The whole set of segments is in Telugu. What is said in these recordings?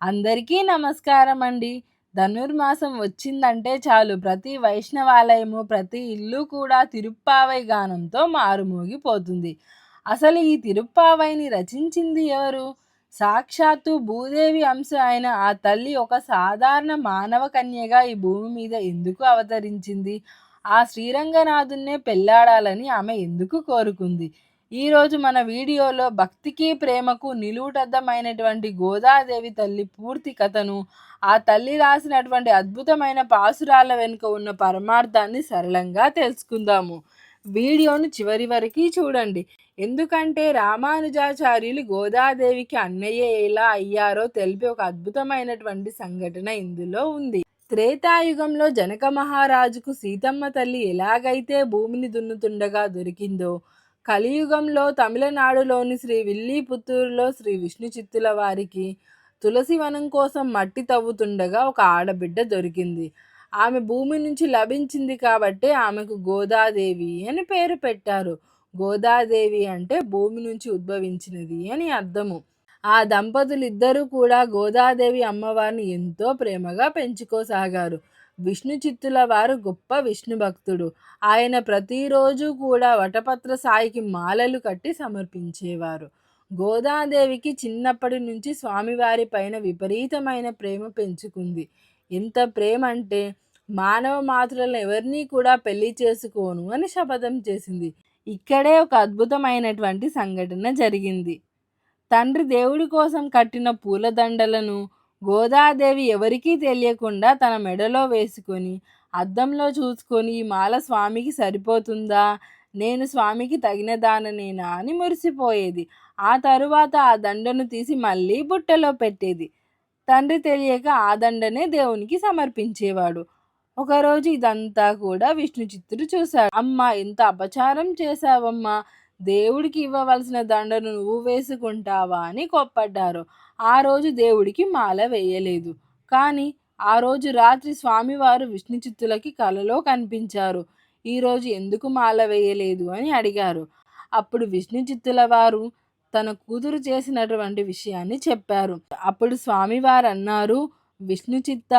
అందరికీ నమస్కారం అండి ధనుర్మాసం వచ్చిందంటే చాలు. ప్రతి వైష్ణవాలయము ప్రతి ఇల్లు కూడా తిరుప్పావై గానంతో మారుమోగిపోతుంది. అసలు ఈ తిరుప్పావైని రచించింది ఎవరు? సాక్షాత్తు భూదేవి అంశ అయిన ఆ తల్లి ఒక సాధారణ మానవ కన్యగా ఈ భూమి మీద ఎందుకు అవతరించింది? ఆ శ్రీరంగనాథున్నే పెళ్ళాడాలని ఆమె ఎందుకు కోరుకుంది? ఈరోజు మన వీడియోలో భక్తికి ప్రేమకు నిలువుటద్దమైనటువంటి గోదాదేవి తల్లి పూర్తి కథను ఆ తల్లి రాసినటువంటి అద్భుతమైన పాసురాల వెనుక ఉన్న పరమార్థాన్ని సరళంగా తెలుసుకుందాము. వీడియోను చివరి వరకు చూడండి. ఎందుకంటే రామానుజాచార్యులు గోదాదేవికి అన్నయ్య ఎలా అయ్యారో తెలిపే ఒక అద్భుతమైనటువంటి సంఘటన ఇందులో ఉంది. త్రేతాయుగంలో జనక మహారాజుకు సీతమ్మ తల్లి ఎలాగైతే భూమిని దున్నుతుండగా దొరికిందో కలియుగంలో తమిళనాడులోని శ్రీ విల్లీపుత్తూరులో శ్రీ విష్ణు చిత్తుల వారికి తులసి వనం కోసం మట్టి తవ్వుతుండగా ఒక ఆడబిడ్డ దొరికింది. ఆమె భూమి నుంచి లభించింది కాబట్టి ఆమెకు గోదాదేవి అని పేరు పెట్టారు. గోదాదేవి అంటే భూమి నుంచి ఉద్భవించినది అని అర్థము. ఆ దంపతులు ఇద్దరూ కూడా గోదాదేవి అమ్మవారిని ఎంతో ప్రేమగా పెంచుకోసాగారు. విష్ణు చిత్తుల వారు గొప్ప విష్ణు భక్తుడు ఆయన ప్రతిరోజు కూడా వటపత్ర సాయికి మాలలు కట్టి సమర్పించేవారు. గోదాదేవికి చిన్నప్పటి నుంచి స్వామివారి పైన విపరీతమైన ప్రేమ పెంచుకుంది. ఎంత ప్రేమ అంటే మానవ మాతృలను ఎవరినీ కూడా పెళ్ళి చేసుకోను అని శపథం చేసింది. ఇక్కడే ఒక అద్భుతమైనటువంటి సంఘటన జరిగింది. తండ్రి దేవుడి కోసం కట్టిన పూలదండలను గోదాదేవి ఎవరికీ తెలియకుండా తన మెడలో వేసుకొని అద్దంలో చూసుకొని ఈ మాల స్వామికి సరిపోతుందా? నేను స్వామికి తగిన దాననేనా అని మురిసిపోయేది. ఆ తరువాత ఆ దండను తీసి మళ్ళీ బుట్టలో పెట్టేది. తండ్రి తెలియక ఆ దండనే దేవునికి సమర్పించేవాడు. ఒకరోజు ఇదంతా కూడా విష్ణు చిత్తుడు చూశాడు. అమ్మ ఎంత అపచారం చేశావమ్మా! దేవుడికి ఇవ్వవలసిన దండను నువ్వు వేసుకుంటావా? అని కోప్పడ్డారు. ఆ రోజు దేవుడికి మాల వేయలేదు. కానీ ఆ రోజు రాత్రి స్వామివారు విష్ణుచిత్తులకి కలలో కనిపించారు. ఈరోజు ఎందుకు మాల వేయలేదు అని అడిగారు. అప్పుడు విష్ణుచిత్తుల వారు తన కూతురు చేసినటువంటి విషయాన్ని చెప్పారు. అప్పుడు స్వామివారు అన్నారు విష్ణుచిత్త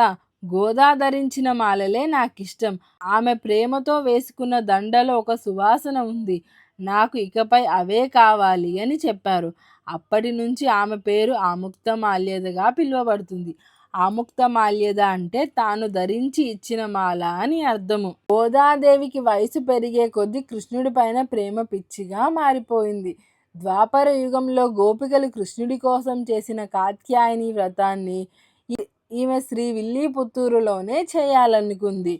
గోదా ధరించిన మాలలే నాకిష్టం. ఆమె ప్రేమతో వేసుకున్న దండలో ఒక సువాసన ఉంది. నాకు ఇకపై అవే కావాలి అని చెప్పారు. అప్పటి నుంచి ఆమె పేరు ఆముక్త మాల్యదగా పిలువబడుతుంది. ఆముక్త మాల్యద అంటే తాను ధరించి ఇచ్చిన మాల అని అర్థము. గోదాదేవికి వయసు పెరిగే కొద్దీ కృష్ణుడి పైన ప్రేమ పిచ్చిగా మారిపోయింది. ద్వాపర యుగంలో గోపికలు కృష్ణుడి కోసం చేసిన కాత్యాయని వ్రతాన్ని ఈమె శ్రీ విల్లీపుత్తూరులోనే చేయాలనుకుంది.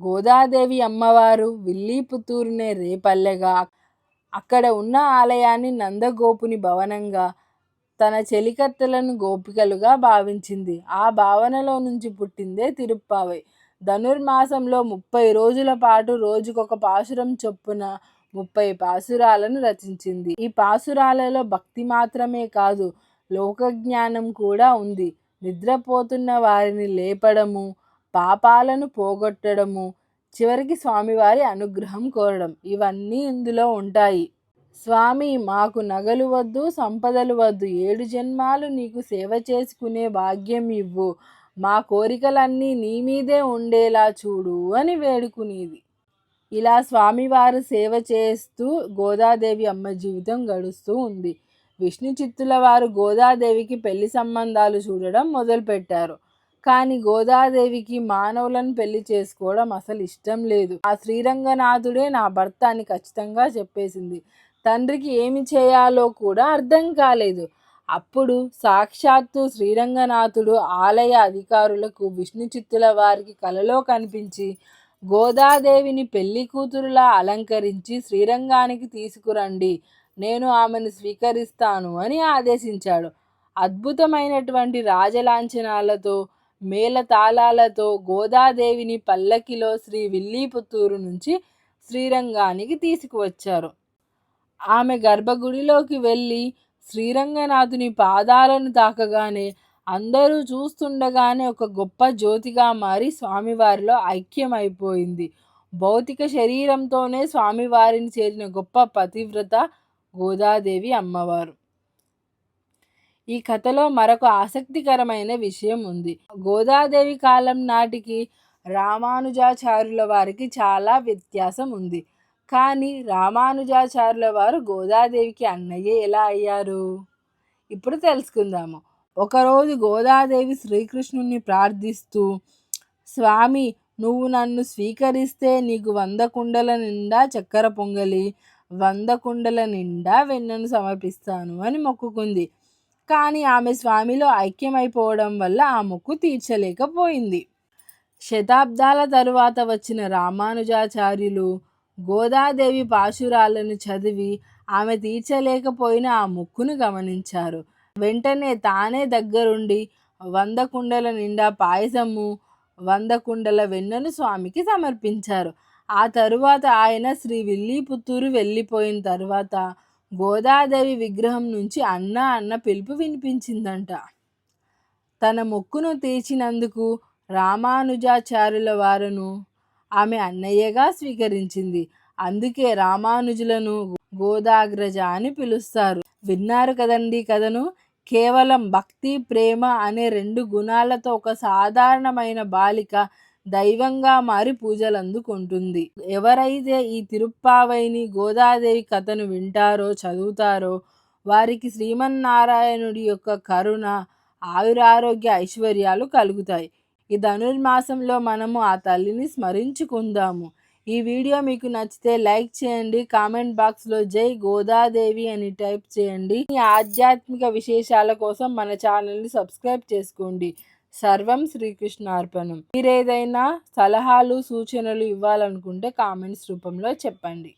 గోదాదేవి అమ్మవారు విల్లీపుత్తూరునే రేపల్లెగా అక్కడ ఉన్న ఆలయాన్ని నందగోపుని భవనంగా తన చెలికత్తెలను గోపికలుగా భావించింది. ఆ భావనలో నుంచి పుట్టిందే తిరుప్పావై. ధనుర్మాసంలో ముప్పై రోజుల పాటు రోజుకొక పాసురం చొప్పున ముప్పై పాసురాలను రచించింది. ఈ పాసురాలలో భక్తి మాత్రమే కాదు లోకజ్ఞానం కూడా ఉంది. నిద్రపోతున్న వారిని లేపడము పాపాలను పోగొట్టడము చివరికి స్వామివారి అనుగ్రహం కోరడం. ఇవన్నీ ఇందులో ఉంటాయి. స్వామి మాకు నగలు వద్దు సంపదలు వద్దు. ఏడు జన్మాలు నీకు సేవ చేసుకునే భాగ్యం ఇవ్వు. మా కోరికలన్నీ నీ మీదే ఉండేలా చూడు అని వేడుకునేది. ఇలా స్వామివారు సేవ చేస్తూ గోదాదేవి అమ్మ జీవితం గడుస్తూ ఉంది. విష్ణు చిత్తుల వారు గోదాదేవికి పెళ్ళి సంబంధాలు చూడడం మొదలుపెట్టారు. కానీ గోదాదేవికి మానవులను పెళ్ళి చేసుకోవడం అసలు ఇష్టం లేదు. ఆ శ్రీరంగనాథుడే నా భర్త అని ఖచ్చితంగా చెప్పేసింది. తండ్రికి ఏమి చేయాలో కూడా అర్థం కాలేదు. అప్పుడు సాక్షాత్తు శ్రీరంగనాథుడు ఆలయ అధికారులకు విష్ణు చిత్తుల వారికి కలలో కనిపించి గోదాదేవిని పెళ్ళి కూతురులా అలంకరించి శ్రీరంగానికి తీసుకురండి నేను ఆమెను స్వీకరిస్తాను అని ఆదేశించాడు. అద్భుతమైనటువంటి రాజలాంఛనాలతో మేళతాళాలతో గోదాదేవిని పల్లకిలో శ్రీ విల్లీపుత్తూరు నుంచి శ్రీరంగానికి తీసుకువచ్చారు. ఆమె గర్భగుడిలోకి వెళ్ళి శ్రీరంగనాథుని పాదాలను తాకగానే అందరూ చూస్తుండగానే ఒక గొప్ప జ్యోతిగా మారి స్వామివారిలో ఐక్యమైపోయింది. భౌతిక శరీరంతోనే స్వామివారిని చేరిన గొప్ప పతివ్రత గోదాదేవి అమ్మవారు. ఈ కథలో మరొక ఆసక్తికరమైన విషయం ఉంది. గోదాదేవి కాలం నాటికి రామానుజాచార్యుల వారికి చాలా వ్యత్యాసం ఉంది. కానీ రామానుజాచార్యుల వారు గోదాదేవికి అన్నయ్య ఎలా అయ్యారు? ఇప్పుడు తెలుసుకుందాము. ఒకరోజు గోదాదేవి శ్రీకృష్ణుని ప్రార్థిస్తూ స్వామి నువ్వు నన్ను స్వీకరిస్తే నీకు వంద కుండల నిండా చక్కెర పొంగలి వంద కుండల నిండా వెన్నను సమర్పిస్తాను అని మొక్కుకుంది. కానీ ఆమె స్వామిలో ఐక్యమైపోవడం వల్ల ఆ మొక్కు తీర్చలేకపోయింది. శతాబ్దాల తరువాత వచ్చిన రామానుజాచార్యులు గోదాదేవి పాశురాలను చదివి ఆమె తీర్చలేకపోయిన ఆ ముక్కును గమనించారు. వెంటనే తానే దగ్గరుండి వంద కుండల నిండా పాయసము వంద కుండల వెన్నను స్వామికి సమర్పించారు. ఆ తరువాత ఆయన శ్రీ విల్లీపుత్తూరు వెళ్ళిపోయిన తర్వాత గోదాదేవి విగ్రహం నుంచి అన్న అన్న పిలుపు వినిపించిందంట. తన మొక్కును తీర్చినందుకు రామానుజాచార్యుల వారును ఆమె అన్నయ్యగా స్వీకరించింది. అందుకే రామానుజులను గోదాగ్రజ అని పిలుస్తారు. విన్నారు కదండి కథను? కేవలం భక్తి ప్రేమ అనే రెండు గుణాలతో ఒక సాధారణమైన బాలిక దైవంగా మారి పూజలు అందుకుంటుంది ఎవరైతే ఈ తిరుప్పావైని గోదాదేవి కథను వింటారో చదువుతారో వారికి శ్రీమన్నారాయణుడి యొక్క కరుణ ఆయురారోగ్య ఐశ్వర్యాలు కలుగుతాయి. ఈ ధనుర్మాసంలో మనము ఆ తల్లిని స్మరించుకుందాము. ఈ వీడియో మీకు నచ్చితే లైక్ చేయండి కామెంట్ బాక్స్లో జై గోదాదేవి అని టైప్ చేయండి. ఈ ఆధ్యాత్మిక విశేషాల కోసం మన ఛానల్ని సబ్స్క్రైబ్ చేసుకోండి. సర్వం శ్రీకృష్ణార్పణం. మీరేదైనా సలహాలు సూచనలు ఇవ్వాలనుకుంటే కామెంట్స్ రూపంలో చెప్పండి.